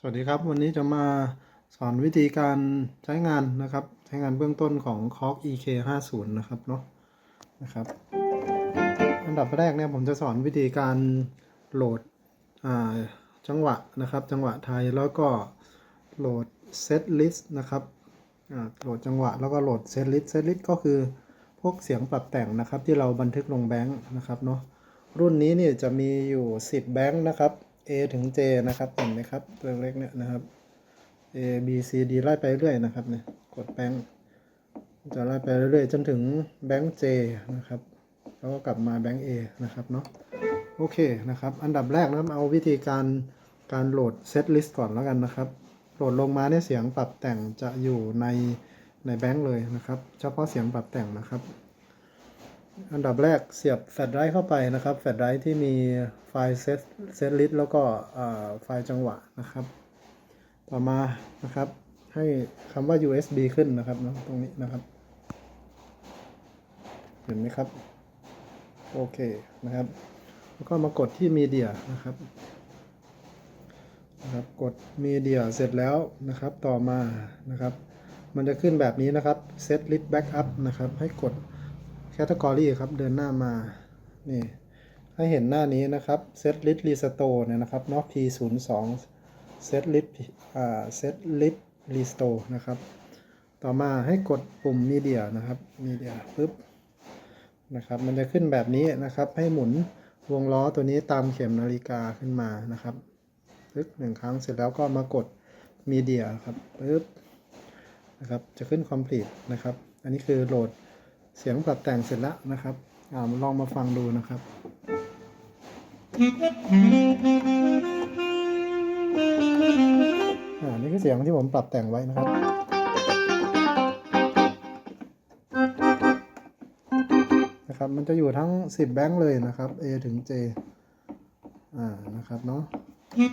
สวัสดีครับ วันนี้จะมาสอนวิธีการใช้งานนะครับ ใช้งานเบื้องต้นของ c o g EK 5 0นะครับเนาะนะครับ อันดับแรกเนี่ยผมจะสอนวิธีการโหลดอ่าจังหวะนะครับ จังหวะไทยแล้วก็โหลดเซตลิสต์นะครับอ่าโหลดจังหวะแล้วก็โหลดเซตลิสต์เซตลิสต์ก็คือพวกเสียงปรับแต่งนะครับที่เราบันทึกลงแบงค์นะครับเนาะรุ่นนี้เนี่ยจะมีอยู่ 10 แบงค์นะครับ A ถึง J นะครับเห็นไหมครับตัวเล็กเนี่ยนะครับ A B C D ไล่ไปเรื่อยนะครับเนี่ยกดแบงค์จะไล่ไปเรื่อยๆจนถึงแบงค์ J นะครับแล้วก็กลับมาแบงค์ A นะครับเนาะโอเคนะครับ อันดับแรกนะครับเอาวิธีการการโหลดเซตลิสต์ก่อนแล้วกันนะครับ โหลดลงมาเนี่ยเสียงปรับแต่งจะอยู่ในในแบงค์เลยนะครับ เฉพาะเสียงปรับแต่งนะครับ อันดับแรกเสียบแฟลชไดรฟ์เข้าไปนะครับ แฟลชไดรฟ์ที่มีไฟล์เซตเซตลิสต์แล้วก็ไฟล์จังหวะนะครับ ต่อมานะครับ ให้คำว่า USB ขึ้นนะครับเนาะตรงนี้นะครับ เห็นไหมครับ โอเคนะครับ แล้วก็มากดที่มีเดียนะครับนะครับ กดมีเดียเสร็จแล้วนะครับ ต่อมานะครับ มันจะขึ้นแบบนี้นะครับ set list backup นะครับ ให้กด category ครับเดินหน้ามา นี่ให้เห็นหน้านี้นะครับ set list restore เนี่ยนะครับเนาะ p 0 2 set list อ่า set list restore นะครับ ต่อมาให้กดปุ่ม media นะครับ media ปึ๊บนะครับมันจะขึ้นแบบนี้นะครับ ให้หมุนวงล้อตัวนี้ตามเข็มนาฬิกาขึ้นมานะครับปึ๊บหนึ่งครั้งเสร็จแล้วก็มากด media ครับปึ๊บนะครับ จะขึ้น complete นะครับ อันนี้คือโหลด เสียงปรับแต่งเสร็จแล้วนะครับอ่าลองมาฟังดูนะครับอ่านี่คือเสียงที่ผมปรับแต่งไว้นะครับ นะครับ มันจะอยู่ทั้ง 10 แบงค์เลยนะครับ A ถึง J อ่า นะครับเนาะ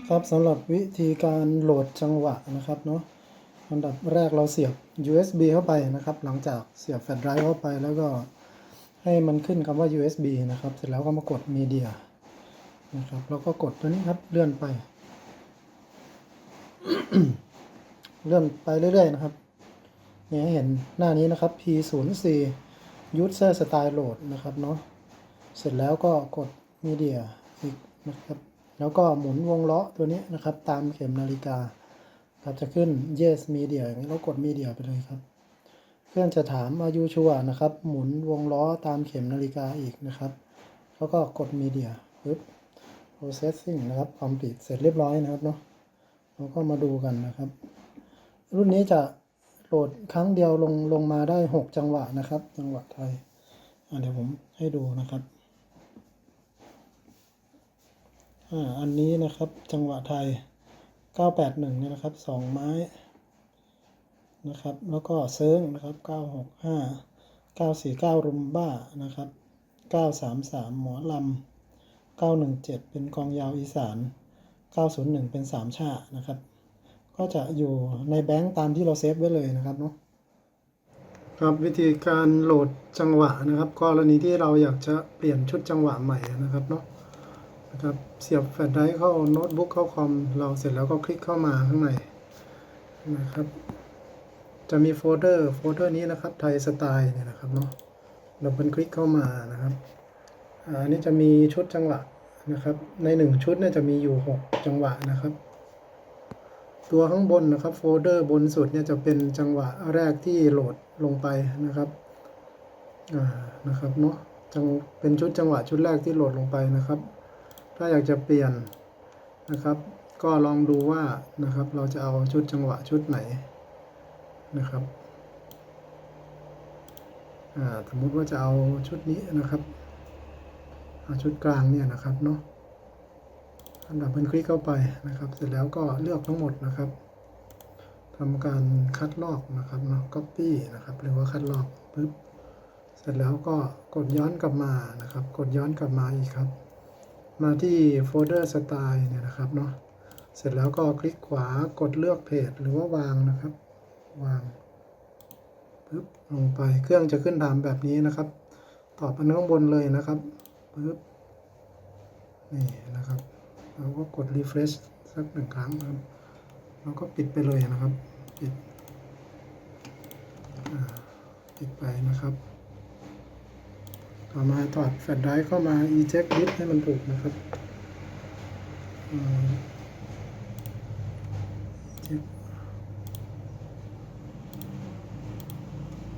ครับสำหรับวิธีการโหลดจังหวะนะครับเนาะ อันดับแรกเราเสียบ USB เข้าไปนะครับ หลังจากเสียบแฟลชไดรฟ์เข้าไปแล้วก็ให้มันขึ้นคำว่า USB นะครับ เสร็จแล้วก็มากด Media นะครับแล้วก็กดตัวนี้ครับเลื่อนไป เลื่อนไปเรื่อยๆนะครับเนี่ยให้เห็นหน้านี้นะครับ P04 User Style Load นะครับเนาะเสร็จแล้วก็กด Media อีกนะครับ แล้วก็หมุนวงล้อตัวนี้นะครับ ตามเข็มนาฬิกา ครับจะขึ้น yes media อย่างนี้เรากด media ไปเลยครับ เครื่องจะถามอายุชัวนะครับ หมุนวงล้อตามเข็มนาฬิกาอีกนะครับ แล้วก็กด media ปึ๊บ processing นะครับ complete เสร็จเรียบร้อยนะครับเนาะเราก็มาดูกันนะครับ รุ่นนี้จะโหลดครั้งเดียวลงลงมาได้ 6 จังหวะนะครับ จังหวะไทยเดี๋ยวผมให้ดูนะครับอ่าอันนี้นะครับจังหวะไทย 981เนี่ยนะครับ 2 ไม้นะครับ แล้วก็เซิร์งนะครับ 965 949 รุมบ้านะครับ 933 หมอลำ 917 เป็นกองยาวอีสาน 901 เป็น 3 ชานะครับ ก็จะอยู่ในแบงค์ตามที่เราเซฟไว้เลยนะครับเนาะครับวิธีการโหลดจังหวะนะครับ กรณีที่เราอยากจะเปลี่ยนชุดจังหวะใหม่นะครับเนาะ นะครับเสียบแฟลชไดรฟ์เข้าโน้ตบุ๊กเข้าคอมเราเสร็จแล้วก็คลิกเข้ามาข้างในนะครับ จะมีโฟลเดอร์โฟลเดอร์นี้นะครับไทยสไตล์เนี่ยนะครับเนาะเราเป็นคลิกเข้ามานะครับอันนี้จะมีชุดจังหวะนะครับ ในหนึ่งชุดเนี่ยจะมีอยู่หกจังหวะนะครับ ตัวข้างบนนะครับโฟลเดอร์บนสุดเนี่ยจะเป็นจังหวะแรกที่โหลดลงไปนะครับอ่านะครับเนาะจังเป็นชุดจังหวะชุดแรกที่โหลดลงไปนะครับ ถ้าอยากจะเปลี่ยนนะครับ ก็ลองดูว่านะครับเราจะเอาชุดจังหวะชุดไหนนะครับอ่าสมมุติว่าจะเอาชุดนี้นะครับเอาชุดกลางเนี่ยนะครับเนาะอันดับเป็นคลิกเข้าไปนะครับ เสร็จแล้วก็เลือกทั้งหมดนะครับทำการคัดลอกนะครับเนาะ copy นะครับหรือว่าคัดลอกปึ๊บเสร็จแล้วก็กดย้อนกลับมานะครับ กดย้อนกลับมาอีกครับ มาที่โฟลเดอร์สไตล์เนี่ยนะครับเนาะเสร็จแล้วก็คลิกขวากดเลือกเพจหรือว่าวางนะครับ วางปึ๊บลงไปเครื่องจะขึ้นถามแบบนี้นะครับ ตอบอันข้างบนเลยนะครับปึ๊บนี่นะครับเราก็กด refresh สักหนึ่งครั้งนะครับแล้วก็ปิดไปเลยนะครับ ปิดปิดไปนะครับ ต่อมาถอดแฟลชไดรฟ์เข้ามา eject disk ให้มันถูกนะครับอืม eject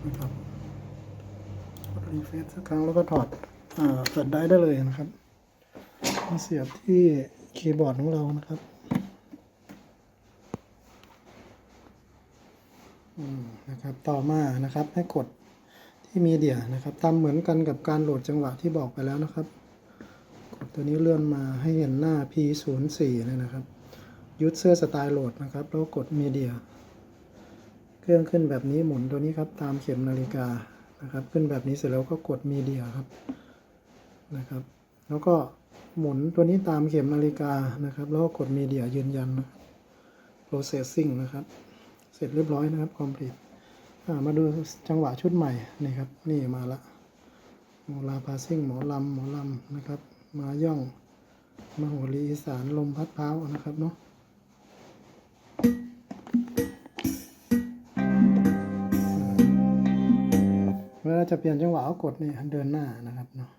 นะครับกดรีเฟซสักครั้งแล้วก็ถอดแฟลชไดรฟ์ได้เลยนะครับมาเสียบที่คีย์บอร์ดของเรานะครับนะครับ ต่อมานะครับให้กด ที่มีเดียนะครับทำเหมือนกันกับการโหลดจังหวะที่บอกไปแล้วนะครับ กดตัวนี้เลื่อนมาให้เห็นหน้า P04 เนี่ยนะครับยูเซอร์สไตล์โหลดนะครับ แล้วกดมีเดียเครื่องขึ้นแบบนี้หมุนตัวนี้ครับตามเข็มนาฬิกานะครับ ขึ้นแบบนี้เสร็จแล้วก็กดมีเดียครับนะครับ แล้วก็หมุนตัวนี้ตามเข็มนาฬิกานะครับ แล้วก็กดมีเดียยืนยันนะครับ processing นะครับ เสร็จเรียบร้อยนะครับ complete มาดูจังหวะชุดใหม่นี่ครับ นี่มาละหมอลาพาซิ่งหมอลำหมอลำนะครับ มาย่องมาโหรีอีสานลมพัดพร้าวนะครับเนาะเวลาจะเปลี่ยนจังหวะก็กดนี่เดินหน้านะครับเนาะ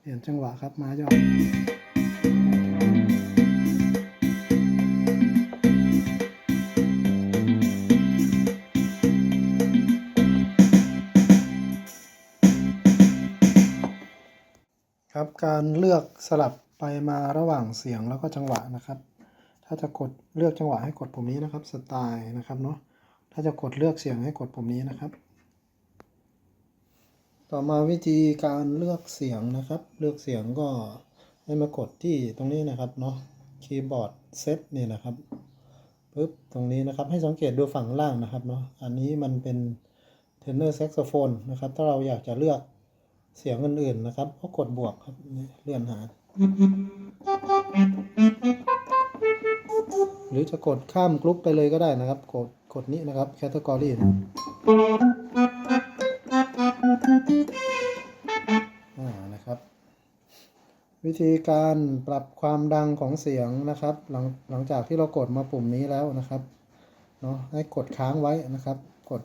เปลี่ยนจังหวะครับมาย่อค การเลือกสลับไปมาระหว่างเสียงแล้วก็จังหวะนะครับ ถ้าจะกดเลือกจังหวะให้กดปุ่มนี้นะครับสไตล์นะครับเนาะถ้าจะกดเลือกเสียงให้กดปุ่มนี้นะครับ ต่อมาวิธีการเลือกเสียงนะครับ เลือกเสียงก็ให้มากดที่ตรงนี้นะครับเนาะคีย์บอร์ดเซตนี่นะครับปึ๊บตรงนี้นะครับให้สังเกตดูฝั่งล่างนะครับเนาะอันนี้มันเป็นเทนเนอร์แซกโซโฟนนะครับ ถ้าเราอยากจะเลือก เสียงอื่นๆนะครับก็กดบวกครับเลื่อนหา หรือจะกดข้ามกรุ๊ปไปเลยก็ได้นะครับ กดกดนี้นะครับแคตตากรีอ่นะครับ วิธีการปรับความดังของเสียงนะครับ หลังหลังจากที่เรากดมาปุ่มนี้แล้วนะครับเนาะให้กดค้างไว้นะครับ กด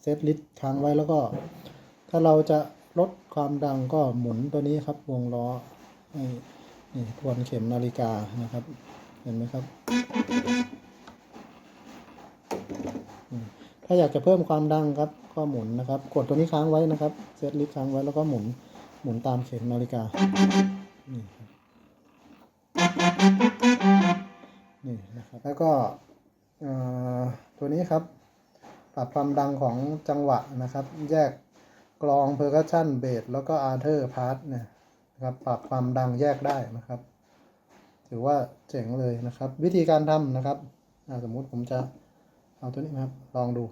เซตลิสค้างไว้แล้วก็ ถ้าเราจะ ลดความดังก็หมุนตัวนี้ครับ วงล้อให้นี่ทวนเข็มนาฬิกานะครับ เห็นไหมครับ ถ้าอยากจะเพิ่มความดังครับ ก็หมุนนะครับ กดตัวนี้ค้างไว้นะครับ เซตลิสค้างไว้แล้วก็หมุนหมุนตามเข็มนาฬิกา นี่ครับนี่นะครับ แล้วก็ตัวนี้ครับ ปรับความดังของจังหวะนะครับ แยก กลองเพอร์คัชชันเบสแล้วก็อาร์เธอร์พาร์ทเนี่ยนะครับปรับความดังแยกได้นะครับ ถือว่าเจ๋งเลยนะครับ วิธีการทำนะครับสมมุติผมจะเอาตัวนี้นะครับ ลองดู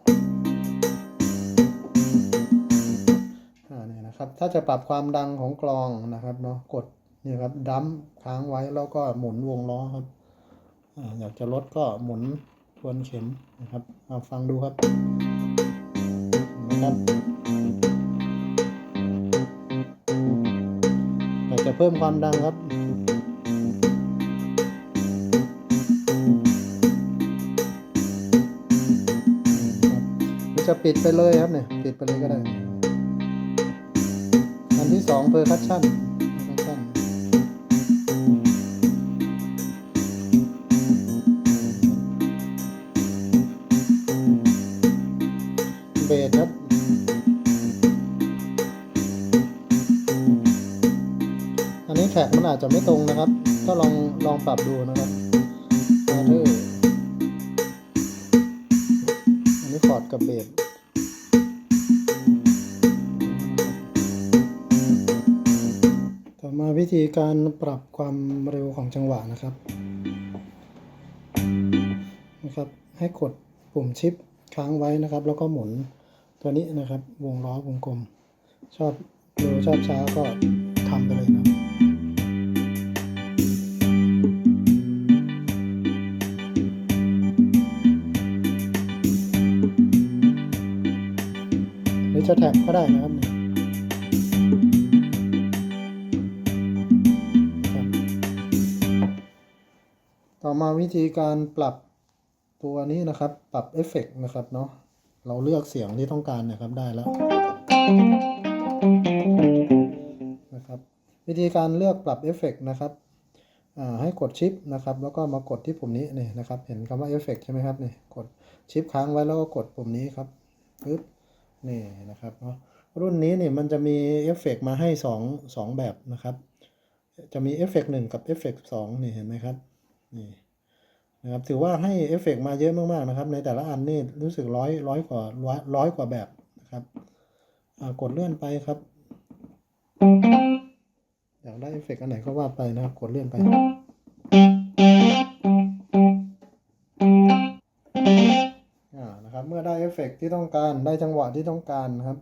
อ่าเนี่ยนะครับ ถ้าจะปรับความดังของกลองนะครับเนาะกดนี่ครับดัมค้างไว้แล้วก็หมุนวงล้อครับอ่าอยากจะลดก็หมุนทวนเข็มนะครับเอาฟังดูครับนะครับ เพิ่มความดังครับครับ จะปิดไปเลยครับเนี่ย ปิดไปเลยก็ได้ อันที่สองเพอร์คัชชั่น แท็กมันอาจจะไม่ตรงนะครับ ก็ลองลองปรับดูนะครับอาเธอร์อันนี้คอร์ดกับเบสต่อมาวิธีการปรับความเร็วของจังหวะนะครับนะครับ ให้กดปุ่มชิปค้างไว้นะครับ แล้วก็หมุนตัวนี้นะครับ วงล้อวงกลม ชอบเร็วชอบช้าก็ทำไปเลยนะ จะแท็กก็ได้นะครับต่อมาวิธีการปรับตัวนี้นะครับ ปรับเอฟเฟกนะครับเนาะเราเลือกเสียงที่ต้องการนะครับได้แล้วนะครับวิธีการเลือกปรับเอฟเฟกนะครับให้กดชิปนะครับ แล้วก็มากดที่ปุ่มนี้นี่นะครับ เห็นคำว่าเอฟเฟกใช่ไหมครับนี่กดชิปค้างไว้แล้วก็กดปุ่มนี้ครับปึ๊บ นี่นะครับเนาะรุ่นนี้เนี่ยมันจะมีเอฟเฟกต์มาให้สองสองแบบนะครับ จะมีเอฟเฟกต์หนึ่งกับเอฟเฟกต์สองนี่เห็นไหมครับนี่นะครับถือว่าให้เอฟเฟกต์มาเยอะมากๆนะครับ ในแต่ละอันนี่รู้สึกร้อยร้อยกว่าร้อยร้อยกว่าแบบนะครับกดเลื่อนไปครับ อยากได้เอฟเฟกต์อันไหนก็ว่าไปนะครับ กดเลื่อนไป เมื่อได้เอฟเฟกต์ที่ต้องการได้จังหวะที่ต้องการนะครับ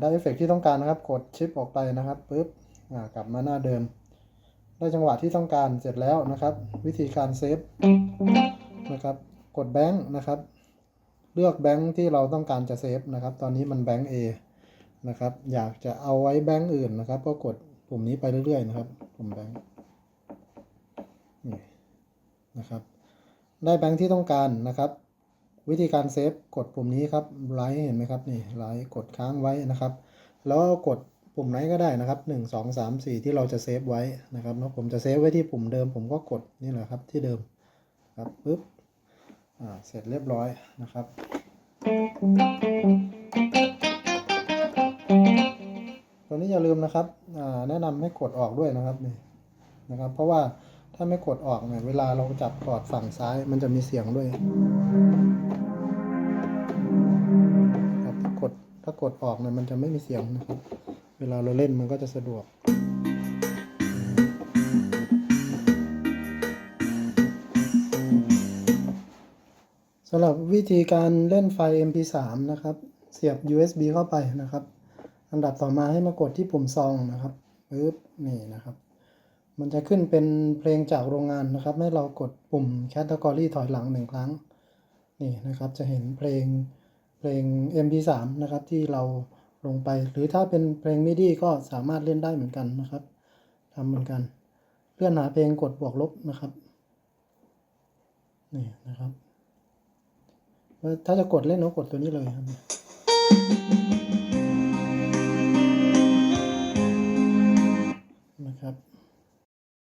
ได้เอฟเฟกต์ที่ต้องการนะครับ กดชิปออกไปนะครับปุ๊บกลับมาหน้าเดิม ได้จังหวะที่ต้องการเสร็จแล้วนะครับ วิธีการเซฟนะครับกดแบงค์นะครับ เลือกแบงค์ที่เราต้องการจะเซฟนะครับ ตอนนี้มันแบงค์ A นะครับ อยากจะเอาไว้แบงค์อื่นนะครับ ก็กดปุ่มนี้ไปเรื่อยๆนะครับปุ่มแบงค์นี่นะครับ ได้แบงค์ที่ต้องการนะครับ วิธีการเซฟกดปุ่มนี้ครับไลท์เห็นไหมครับนี่ไลท์กดค้างไว้นะครับ แล้วกดปุ่มไหนก็ได้นะครับ 1 2 3 4 ที่เราจะเซฟไว้นะครับเนาะผมจะเซฟไว้ที่ปุ่มเดิม ผมก็กดนี่แหละครับที่เดิมครับปุ๊บอ่าเสร็จเรียบร้อยนะครับ ตัวนี้อย่าลืมนะครับอ่าแนะนำให้กดออกด้วยนะครับนี่นะครับ เพราะว่าถ้าไม่กดออกเนี่ยเวลาเราจับคอร์ดฝั่งซ้ายมันจะมีเสียงด้วยากดออกเนี่ยมันจะไม่มีเสียงนะครับ เวลาเราเล่นมันก็จะสะดวกสำหรับวิธีการเล่นไฟ MP3 นะครับ เสียบ USB เข้าไปนะครับอันดับต่อมาให้มากดที่ปุ่มซองนะครับปึ๊บนี่นะครับ มันจะขึ้นเป็นเพลงจากโรงงานนะครับ ให้เรากดปุ่ม Category ถอยหลังหนึ่งครั้ง นี่นะครับ จะเห็นเพลง ลง MP3 นะครับที่เราลงไป หรือถ้าเป็นเพลง MIDI ก็สามารถเล่นได้เหมือนกันนะครับทำเหมือนกัน เลื่อนหาเพลงกดบวกลบนะครับนี่นะครับถ้าจะกดเล่นก็กดตัวนี้เลยครับ